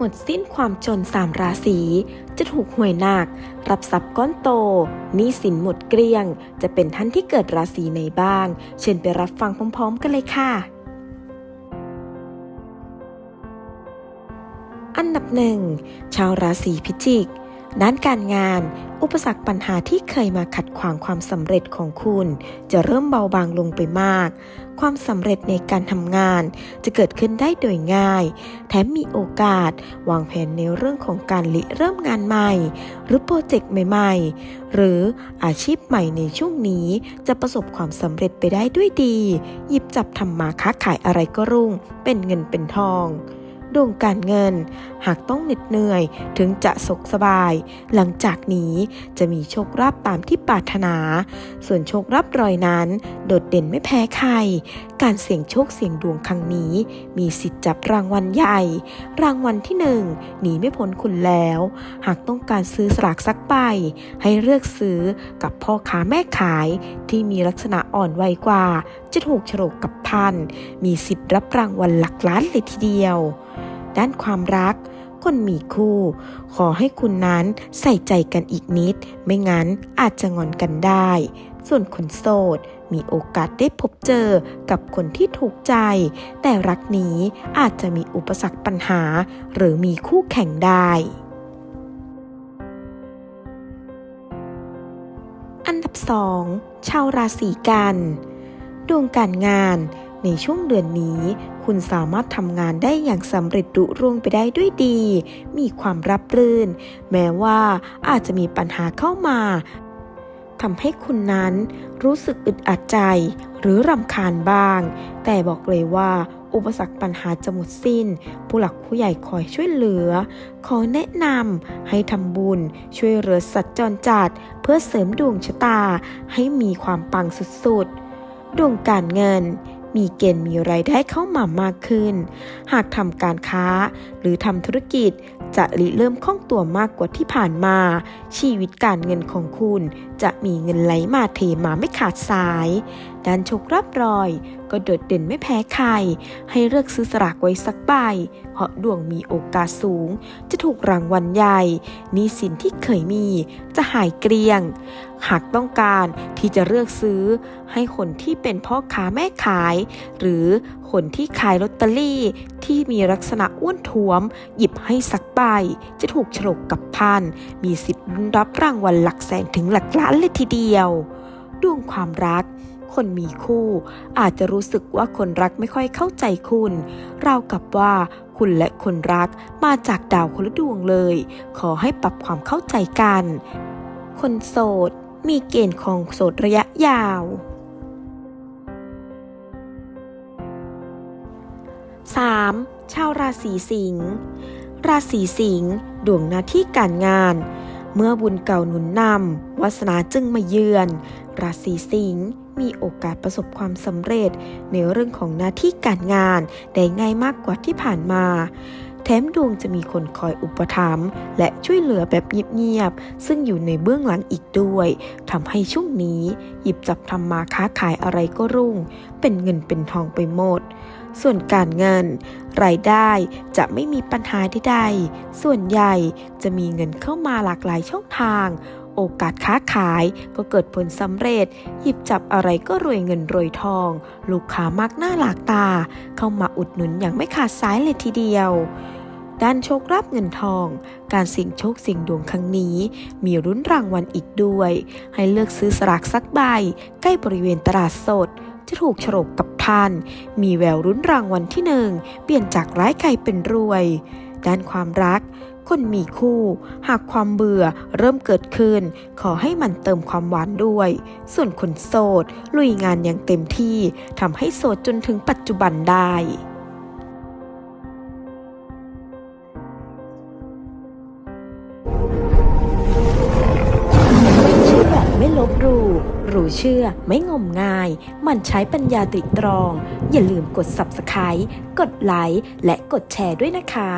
หมดสิ้นความจนสามราศีจะถูกหวยหนัก รับทรัพย์ก้อนโตหนี้สินหมดเกลี้ยง จะเป็นท่านที่เกิดราศีไหนบ้าง เชิญไปรับฟังพร้อมๆกันเลยค่ะ อันดับหนึ่งชาวราศีพิจิก ด้านการงาน อุปสรรคปัญหาที่เคยมาขัดขวางความสำเร็จของคุณ จะเริ่มเบาบางลงไปมาก ความสำเร็จในการทำงานจะเกิดขึ้นได้โดยง่าย แถมมีโอกาส วางแผนในเรื่องของการริเริ่มงานใหม่ หรือโปรเจกต์ใหม่ ๆ หรืออาชีพใหม่ในช่วงนี้จะประสบความสำเร็จไปได้ด้วยดี หยิบจับทำมาค้าขายอะไรก็รุ่ง เป็นเงินเป็นทอง ดวงการเงิน หากต้องเหน็ดเหนื่อยถึงจะสุขสบาย หลังจากนี้จะมีโชคลาภตามที่ปรารถนา ส่วนโชคลาภรอยนั้น โดดเด่นไม่แพ้ใคร การเสี่ยงโชคเสี่ยงดวงครั้งนี้ มีสิทธิ์จับรางวัลใหญ่ รางวัลที่หนึ่งหนีไม่พ้นคุณแล้ว หากต้องการซื้อสลากสักใบให้เลือกซื้อกับพ่อค้าแม่ขายที่มีลักษณะอ่อนไวกว่า จะถูกโฉลกกับท่านมีสิทธิ์รับรางวัลหลักล้านเลยทีเดียว ด้านความรัก คนมีคู่ ขอให้คุณนั้นใส่ใจกันอีกนิด ไม่งั้นอาจจะงอนกันได้ ส่วนคนโสด มีโอกาสได้พบเจอกับคนที่ถูกใจ แต่รักนี้อาจจะมีอุปสรรคปัญหา หรือมีคู่แข่งได้อันดับ 2 ชาวราศีกัน ดวงการงานในช่วงเดือนนี้ คุณสามารถทำงานได้อย่างสำเร็จรุร่วงไปได้ด้วยดี มีความรับรื่น แม้ว่าอาจจะมีปัญหาเข้ามาทำให้คุณนั้นรู้สึกอึดอัดใจ หรือรำคาญบ้าง แต่บอกเลยว่าอุปสรรคปัญหาจะหมดสิ้น ผู้หลักผู้ใหญ่คอยช่วยเหลือ ขอแนะนำให้ทำบุญ ช่วยเหลือสัตว์จรจัด เพื่อเสริมดวงชะตาให้มีความปังสุดๆ ดวงการเงิน มีเกณฑ์มีไรายได้เข้ามามากขึ้น หากทำการค้าหรือทำธุรกิจจะริเริ่มคล่องตัวมากกว่าที่ผ่านมา ชีวิตการเงินของคุณจะมีเงินไหลมาเทมาไม่ขาดสายด้านโชครับรอย ก็โดดเด่นไม่แพ้ใคร ให้เลือกซื้อสลากไว้สักใบ เพราะดวงมีโอกาสสูง จะถูกรางวัลใหญ่นี้สินที่เคยมีจะหายเกลี้ยง หากต้องการที่จะเลือกซื้อ ให้คนที่เป็นพ่อค้าแม่ขาย หรือคนที่ขายลอตเตอรี่ที่มีลักษณะอ้วนท้วม หยิบให้สักใบ จะถูกฉลกกับท่านมีสิทธิ์รุนรับรางวัลหลักแสนถึงหลักล้านเลยทีเดียวดวงความรัก คนมีคู่ อาจจะรู้สึกว่าคนรักไม่ค่อยเข้าใจคุณ เราวกับว่าคุณและคนรักมาจากดาวคนละดวงเลย ขอให้ปรับความเข้าใจกัน คนโสด มีเกณฑ์ของโสดระยะยาว 3. ชาวราศีสิงห์ราศีสิงห์ดวงหน้าที่การงาน เมื่อบุญเก่าหนุนนำวาสนาจึงมาเยือน ราศีสิงห์ มีโอกาสประสบความสำเร็จ ในเรื่องของหน้าที่การงานได้ง่ายมากกว่าที่ผ่านมา แถมดวงจะมีคนคอยอุปถัมภ์และช่วยเหลือแบบเงียบๆ ซึ่งอยู่ในเบื้องหลังอีกด้วยทำให้ช่วงนี้ หยิบจับทำมาค้าขายอะไรก็รุ่ง เป็นเงินเป็นทองไปหมดส่วนการเงิน รายได้จะไม่มีปัญหาใดๆ ส่วนใหญ่จะมีเงินเข้ามาหลากหลายช่องทาง โอกาสค้าขาย ก็เกิดผลสำเร็จ หยิบจับอะไรก็รวยเงินรวยทอง ลูกค้ามากหน้าหลากตา เข้ามาอุดหนุนอย่างไม่ขาดสายเลยทีเดียวด้านโชครับเงินทอง การเสี่ยงโชคเสี่ยงดวงครั้งนี้ มีรุ้นรางวัลอีกด้วย ให้เลือกซื้อสลากสักใบ ใกล้บริเวณตลาดสด จะถูกฉลกกับท่าน มีแววรุ้นรางวัลที่หนึ่ง เปลี่ยนจากร้ายกลายเป็นรวย ด้านความรักคนมีคู่ หากความเบื่อเริ่มเกิดขึ้น ขอให้มันเติมความหวานด้วย ส่วนคนโสด ลุยงานอย่างเต็มที่ทำให้โสดจนถึงปัจจุบันได้ไม่เชื่อไม่ลบหลู่รู้เชื่อไม่งมงาย มันใช้ปัญญาตริตรอง อย่าลืมกด Subscribe กดไลค์และกดแชร์ด้วยนะคะ